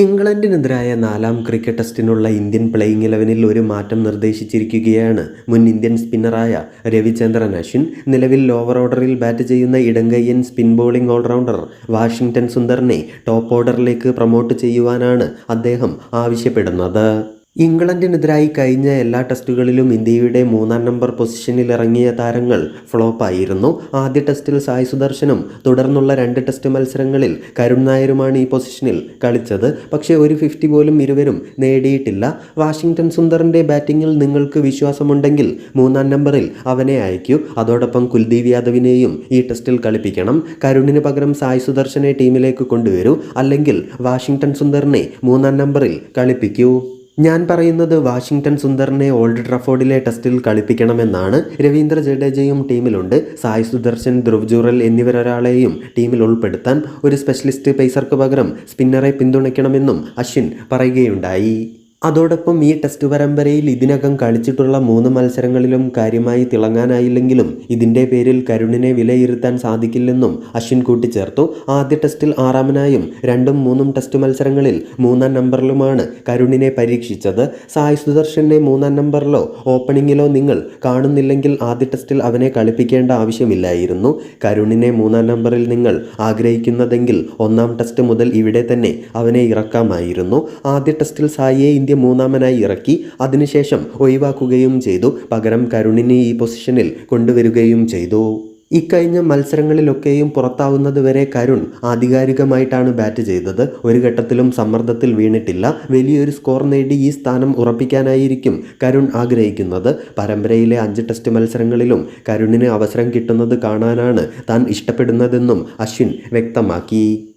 ഇംഗ്ലണ്ടിനെതിരായ നാലാം cricket ടെസ്റ്റിനുള്ള Indian playing ഇലവനിൽ ഒരു മാറ്റം നിർദ്ദേശിച്ചിരിക്കുകയാണ്. മുൻ ഇന്ത്യൻ സ്പിന്നറായ രവിചന്ദ്രൻ അശ്വിൻ നിലവിൽ ലോവർ ഓർഡറിൽ ബാറ്റ് ചെയ്യുന്ന ഇടങ്കയ്യൻ സ്പിൻ ബോളിംഗ് ഓൾറൗണ്ടർ വാഷിംഗ്ടൺ സുന്ദറിനെ ടോപ്പ് ഓർഡറിലേക്ക് പ്രൊമോട്ട് ചെയ്യുവാനാണ് അദ്ദേഹം ആവശ്യപ്പെടുന്നത്. ഇംഗ്ലണ്ടിനെതിരായി കഴിഞ്ഞ എല്ലാ ടെസ്റ്റുകളിലും ഇന്ത്യയുടെ മൂന്നാം നമ്പർ പൊസിഷനിൽ ഇറങ്ങിയ താരങ്ങൾ ഫ്ലോപ്പായിരുന്നു. ആദ്യ ടെസ്റ്റിൽ സായി സുദർശനും തുടർന്നുള്ള രണ്ട് ടെസ്റ്റ് മത്സരങ്ങളിൽ കരുൺ നായരുമാണ് ഈ പൊസിഷനിൽ കളിച്ചത്. പക്ഷേ ഒരു ഫിഫ്റ്റി പോലും ഇരുവരും നേടിയിട്ടില്ല. വാഷിംഗ്ടൺ സുന്ദറിന്റെ ബാറ്റിങ്ങിൽ നിങ്ങൾക്ക് വിശ്വാസമുണ്ടെങ്കിൽ മൂന്നാം നമ്പറിൽ അവനെ അയക്കൂ. അതോടൊപ്പം കുൽദീപ് യാദവിനെയും ഈ ടെസ്റ്റിൽ കളിപ്പിക്കണം. കരുണിന് പകരം സായി സുദർശനെ ടീമിലേക്ക് കൊണ്ടുവരൂ. അല്ലെങ്കിൽ വാഷിംഗ്ടൺ സുന്ദറിനെ മൂന്നാം നമ്പറിൽ കളിപ്പിക്കൂ. ഞാൻ പറയുന്നത് വാഷിംഗ്ടൺ സുന്ദറിനെ ഓൾഡ് ട്രഫോർഡിലെ ടെസ്റ്റിൽ കളിപ്പിക്കണമെന്നാണ് രവീന്ദ്ര ജഡേജയും ടീമിലുണ്ട്. സായി സുദർശൻ ധ്രുവ് ജുറൽ എന്നിവരൊരാളെയും ടീമിൽ ഉൾപ്പെടുത്താൻ ഒരു സ്പെഷ്യലിസ്റ്റ് പേസർക്ക് പകരം സ്പിന്നറെ പിന്തുണയ്ക്കണമെന്നും അശ്വിൻ പറയുകയുണ്ടായി. അതോടൊപ്പം ഈ ടെസ്റ്റ് പരമ്പരയിൽ ഇതിനകം കളിച്ചിട്ടുള്ള മൂന്ന് മത്സരങ്ങളിലും കാര്യമായി തിളങ്ങാനായില്ലെങ്കിലും ഇതിന്റെ പേരിൽ കരുണിനെ വിലയിരുത്താൻ സാധിക്കില്ലെന്നും അശ്വിൻ കൂട്ടിച്ചേർത്തു. ആദ്യ ടെസ്റ്റിൽ ആറാമനായും രണ്ടും മൂന്നും ടെസ്റ്റ് മത്സരങ്ങളിൽ മൂന്നാം നമ്പറിലുമാണ് കരുണിനെ പരീക്ഷിച്ചത്. സായ് സുദർശനെ മൂന്നാം നമ്പറിലോ ഓപ്പണിങ്ങിലോ നിങ്ങൾ കാണുന്നില്ലെങ്കിൽ ആദ്യ ടെസ്റ്റിൽ അവനെ കളിപ്പിക്കേണ്ട ആവശ്യമില്ലായിരുന്നു. കരുണിനെ മൂന്നാം നമ്പറിൽ നിങ്ങൾ ആഗ്രഹിക്കുന്നതെങ്കിൽ ഒന്നാം ടെസ്റ്റ് മുതൽ ഇവിടെ തന്നെ അവനെ ഇറക്കാമായിരുന്നു. ആദ്യ ടെസ്റ്റിൽ സായിയെ ഇന്ത്യ മൂന്നാമനായി ഇറക്കി അതിനുശേഷം ഒഴിവാക്കുകയും ചെയ്തു. പകരം കരുണിനെ ഈ പൊസിഷനിൽ കൊണ്ടുവരികയും ചെയ്തു. ഇക്കഴിഞ്ഞ മത്സരങ്ങളിലൊക്കെയും പുറത്താവുന്നതുവരെ കരുൺ ആധികാരികമായിട്ടാണ് ബാറ്റ് ചെയ്തത്. ഒരു ഘട്ടത്തിലും സമ്മർദ്ദത്തിൽ വീണിട്ടില്ല. വലിയൊരു സ്കോർ നേടി ഈ സ്ഥാനം ഉറപ്പിക്കാനായിരിക്കും കരുൺ ആഗ്രഹിക്കുന്നത്. പരമ്പരയിലെ അഞ്ച് ടെസ്റ്റ് മത്സരങ്ങളിലും കരുണിന് അവസരം കിട്ടുന്നത് കാണാനാണ് താൻ ഇഷ്ടപ്പെടുന്നതെന്നും അശ്വിൻ വ്യക്തമാക്കി.